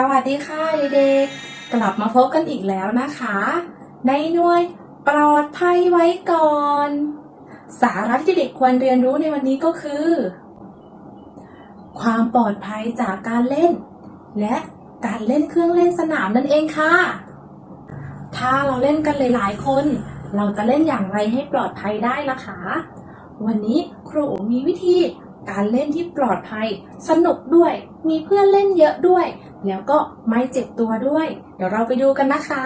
สวัสดีค่ะเด็กๆ กลับมาพบกันอีกแล้วนะคะ ในหน่วยปลอดภัยไว้ก่อน สาระที่เด็กควรเรียนรู้ในวันนี้ก็คือ ความปลอดภัยจากการเล่น และการเล่นเครื่องเล่นสนามนั่นเองค่ะ ถ้าเราเล่นกันหลาย ๆ คน เราจะเล่นอย่างไรให้ปลอดภัยได้ล่ะคะ วันนี้ครูมีวิธีการเล่นที่ปลอดภัย สนุกด้วย มีเพื่อนเล่นเยอะด้วย แล้วก็ไม่เจ็บตัวด้วย เดี๋ยวเราไปดูกันนะคะ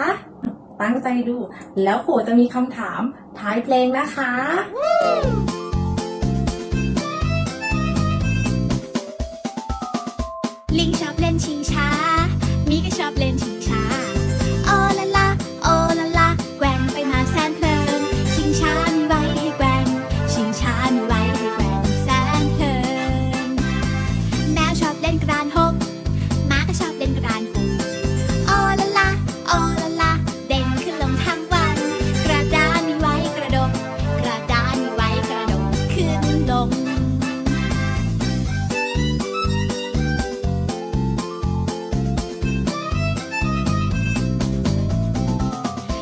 ตั้งใจดู แล้วครูจะมีคำถามท้ายเพลงนะคะลิงชอบเล่นชิงช้า มีก็ชอบเล่นชิงช้า โอละละโอละละแกว่งไปมาแสนเพลิน ชิงช้ามีไว้ให้แกว่ง ชิงช้ามีไว้ให้แกว่งแสนเพลิน แมวชอบเล่นกระดานหก ขึ้นลง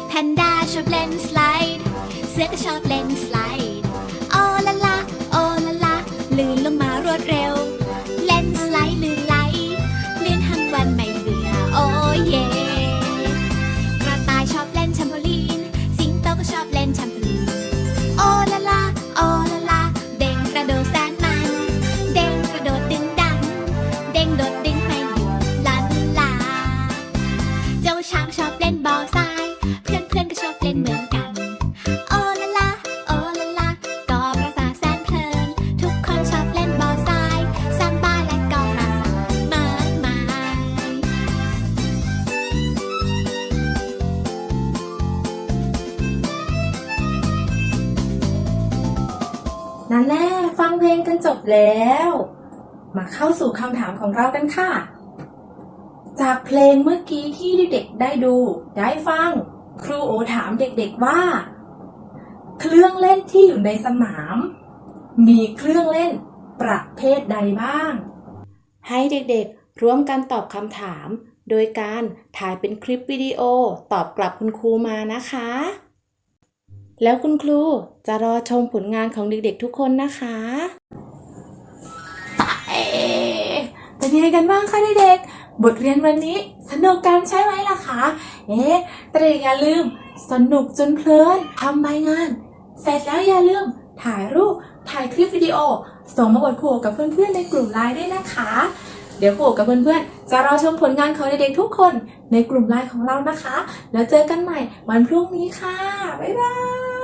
แพนด้าชอบเล่นสไลด์ เสือก็ชอบเล่นสไลด์ ช้างชอบเล่นบอลทราย เพื่อนเพื่อนก็ชอบเล่นเหมือนกัน โอละละโอละละก็ประสาทแสนเพลิน ทุกคนชอบเล่นบอลทรายสร้างบ้านและก็ประสาทมากมายนั่นแน่ฟังเพลงกันจบแล้ว มาเข้าสู่คำถามของเรากันค่ะ จากเพลงเมื่อกี้ที่เด็กๆได้ดู ได้ฟัง ครูโอถามเด็กๆว่า เครื่องเล่นที่อยู่ในสนาม มีเครื่องเล่นประเภทใดบ้าง ให้เด็กๆ ร่วมกันตอบคำถาม โดยการถ่ายเป็นคลิปวิดีโอตอบกลับคุณครูมานะคะ แล้วคุณครูจะรอชมผลงานของเด็กๆทุกคนนะคะเอ๊ะเป็นยังไงกันบ้างคะเด็กๆ บทเรียนวันนี้สนุกกันใช่ไหมล่ะคะ เอ๊ะแต่อย่าลืม สนุกจนเพลินทำใบงาน เสร็จแล้วอย่าลืม ถ่ายรูป ถ่ายคลิปวิดีโอ ส่งมาบทครูกับเพื่อนๆในกลุ่มไลน์ด้วยนะคะ เดี๋ยวครูกับเพื่อนๆ จะรอชมผลงานของเด็กๆทุกคนในกลุ่มไลน์ของเรานะคะ แล้วเจอกันใหม่วันพรุ่งนี้ค่ะ บ๊ายบาย